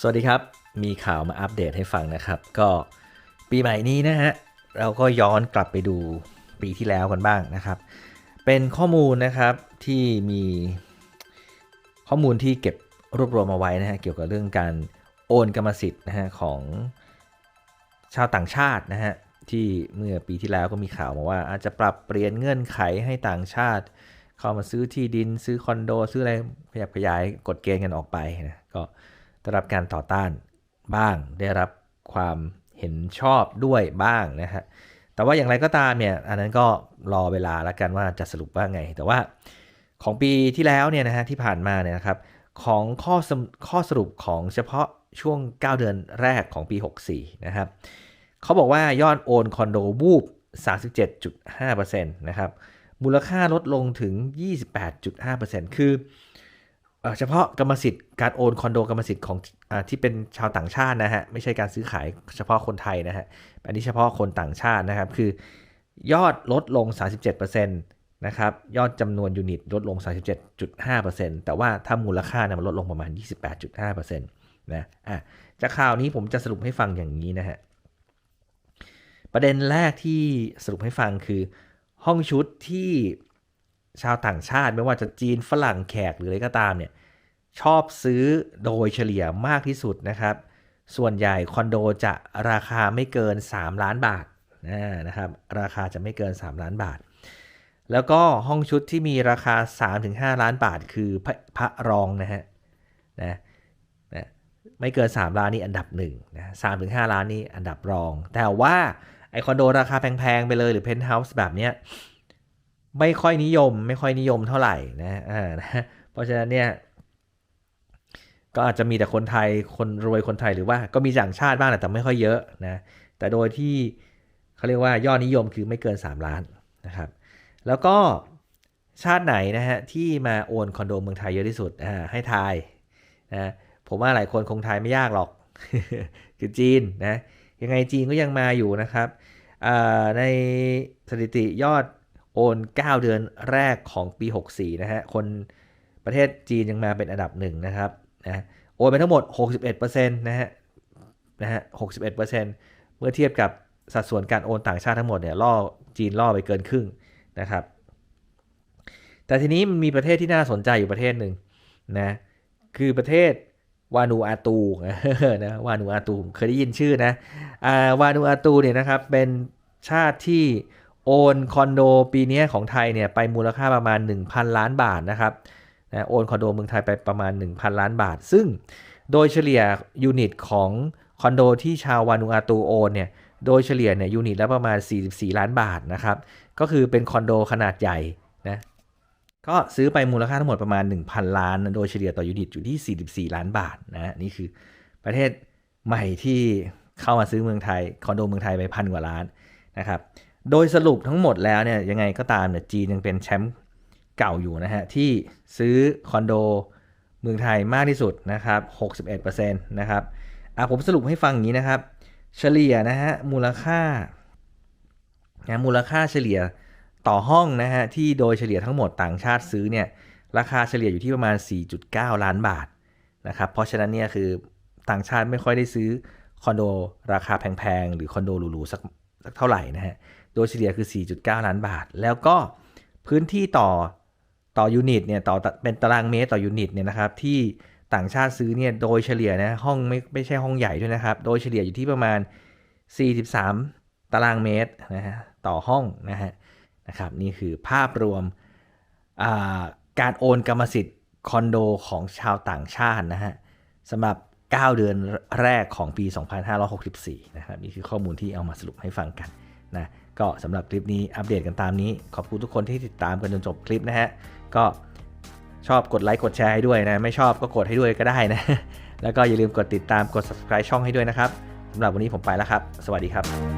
สวัสดีครับ มีข่าวมาอัปเดตให้ฟังนะครับ ก็ปีใหม่นี้นะฮะ เราก็ย้อนกลับไปดูปีที่แล้วกันบ้างนะครับ เป็นข้อมูลนะครับที่มีข้อมูลที่เก็บรวบรวมมาไว้นะฮะเกี่ยวกับเรื่องการโอนกรรมสิทธิ์นะฮะของชาวต่างชาตินะฮะที่เมื่อปีที่แล้วก็มีข่าวมาว่า อาจจะปรับเปลี่ยนเงื่อนไขให้ต่างชาติ เข้ามาซื้อที่ดินซื้อคอนโด ซื้ออะไรขยับขยายกฎเกณฑ์กันออกไปนะก็ ได้รับการต่อต้านบ้าง ได้รับความเห็นชอบด้วยบ้างนะฮะแต่ว่าอย่างไรก็ตามเนี่ยอันนั้นก็รอเวลาแล้วกันว่าจะสรุปว่าไง แต่ว่าของปีที่แล้วเนี่ยนะฮะที่ผ่านมาเนี่ยนะครับของข้อสรุปข้อสรุปของเฉพาะช่วง 9 เดือนแรกของปี 64 นะครับเขาบอกว่ายอดโอนคอนโดบูบ37.5%นะครับมูลค่าลดลงถึง 28.5%คือ เฉพาะกรรมสิทธิ์การโอนคอนโดกรรมสิทธิ์ของอที่เป็นชาวต่างชาตินะฮะไม่ใช่การซื้อขายเฉพาะคนไทยนะฮะอันนี้เฉพาะคนต่างชาตินะครับ คือยอดลดลง 37%นะครับยอดจำนวนยูนิตลดลง 37.5%แต่ว่าถ้ามูลค่าเนี่ยมันลดลงประมาณ 28.5%นะอะจากข่าวนี้ผมจะสรุปให้ฟังอย่างนี้นะฮะประเด็นแรกที่สรุปให้ฟังคือ ห้องชุดที่ ชาวต่างชาติไม่ว่าจะจีนฝรั่งแขกหรืออะไรก็ตามเนี่ยชอบซื้อโดยเฉลี่ยมากที่สุดนะครับ ส่วนใหญ่คอนโดจะราคาไม่เกิน 3 ล้านบาทนะครับ ราคาจะไม่เกิน 3 ล้านบาท แล้วก็ห้องชุดที่มีราคา 3-5 ล้านบาท คือพระพระรองนะฮะนะนะไม่เกิน 3 ล้านนี่อันดับ1นะสามถึงห้าล้านนี่อันดับรอง แต่ว่าไอคอนโดราคาแพงๆไปเลยหรือเพนท์เฮาส์แบบเนี้ย ไม่ค่อยนิยม ไม่ค่อยนิยมเท่าไหร่นะอ่านะเพราะฉะนั้นเนี่ยก็อาจจะมีแต่คนไทยคนรวยคนไทยหรือว่าก็มีต่างชาติบ้างแหละแต่ไม่ค่อยเยอะนะแต่โดยที่เขาเรียกว่ายอดนิยมคือไม่เกิน 3 ล้านนะครับ แล้วก็ชาติไหนนะฮะที่มาโอนคอนโดเมืองไทยเยอะที่สุดอ่าให้ทายนะผมว่าหลายคนคงทายไม่ยากหรอก คือจีนนะยังไงจีนก็ยังมาอยู่นะครับในสถิติยอด โอน 9 เดือนแรกของปี 64 นะฮะ คนประเทศจีนยังมาเป็นอันดับหนึ่งนะครับนะโอนไปทั้งหมด 61%นะฮะนะฮะ61%เมื่อเทียบกับสัดส่วนการโอนต่างชาติทั้งหมดเนี่ยล่อจีนล่อไปเกินครึ่งนะครับ แต่ทีนี้มันมีประเทศที่น่าสนใจอยู่ประเทศหนึ่งนะคือประเทศวานูอาตูนะวานูอาตูผมเคยได้ยินชื่อนะอ่าวานูอาตูเนี่ยนะครับเป็นชาติที่ โอนคอนโดปีนี้ของไทยเนี่ยไปมูลค่าประมาณ 1,000 ล้านบาทนะครับนะโอนคอนโดเมืองไทยไปประมาณ 1,000 ล้านบาท ซึ่งโดยเฉลี่ยยูนิตของคอนโดที่ชาววานูอาตูโอนเนี่ยโดยเฉลี่ยเนี่ยยูนิตละประมาณ 44 ล้านบาทนะครับก็คือเป็นคอนโดขนาดใหญ่นะก็ซื้อไปมูลค่าทั้งหมดประมาณ 1,000 ล้าน โดยเฉลี่ยต่อยูนิตอยู่ที่ 44 ล้านบาทนะนี่คือประเทศใหม่ที่เข้ามาซื้อเมืองไทยคอนโดเมืองไทยไปพันกว่าล้านนะครับ โดยสรุปทั้งหมดแล้วเนี่ยยังไงก็ตามเนี่ยจีนยังเป็นแชมป์เก่าอยู่นะฮะ ที่ซื้อคอนโดเมืองไทยมากที่สุดนะครับ 61%นะครับอะผมสรุปให้ฟังอย่างนี้นะครับ เฉลี่ยนะฮะมูลค่านะมูลค่าเฉลี่ยต่อห้องนะฮะที่โดยเฉลี่ยทั้งหมดต่างชาติซื้อเนี่ยราคาเฉลี่ยอยู่ที่ประมาณ 4.9 ล้านบาทนะครับเพราะฉะนั้นเนี่ยคือต่างชาติไม่ค่อยได้ซื้อคอนโดราคาแพงๆ หรือคอนโดหรูๆสักสักเท่าไหร่นะฮะ โดยเฉลี่ยคือ 4.9 ล้านบาท แล้วก็พื้นที่ต่อต่อยูนิตเนี่ยต่อเป็นตารางเมตรต่อยูนิตเนี่ยนะครับที่ต่างชาติซื้อเนี่ยโดยเฉลี่ยนะห้องไม่ไม่ใช่ห้องใหญ่ด้วยนะครับ โดยเฉลี่ยอยู่ที่ประมาณ 43 ตารางเมตรนะฮะต่อห้องนะฮะนะครับนี่คือภาพรวมการโอนกรรมสิทธิ์คอนโดของชาวต่างชาตินะฮะสำหรับ 9 เดือนแรกของปี 2564 นะครับนี่คือข้อมูลที่เอามาสรุปให้ฟังกันนะ ก็สำหรับคลิปนี้อัปเดตกันตามนี้ ขอบคุณทุกคนที่ติดตามกันจนจบคลิปนะฮะ ก็ชอบกดไลค์กดแชร์ให้ด้วยนะ ไม่ชอบก็กดให้ด้วยก็ได้นะ แล้วก็อย่าลืมกดติดตามกด subscribe ช่องให้ด้วยนะครับสำหรับวันนี้ผมไปแล้วครับ สวัสดีครับ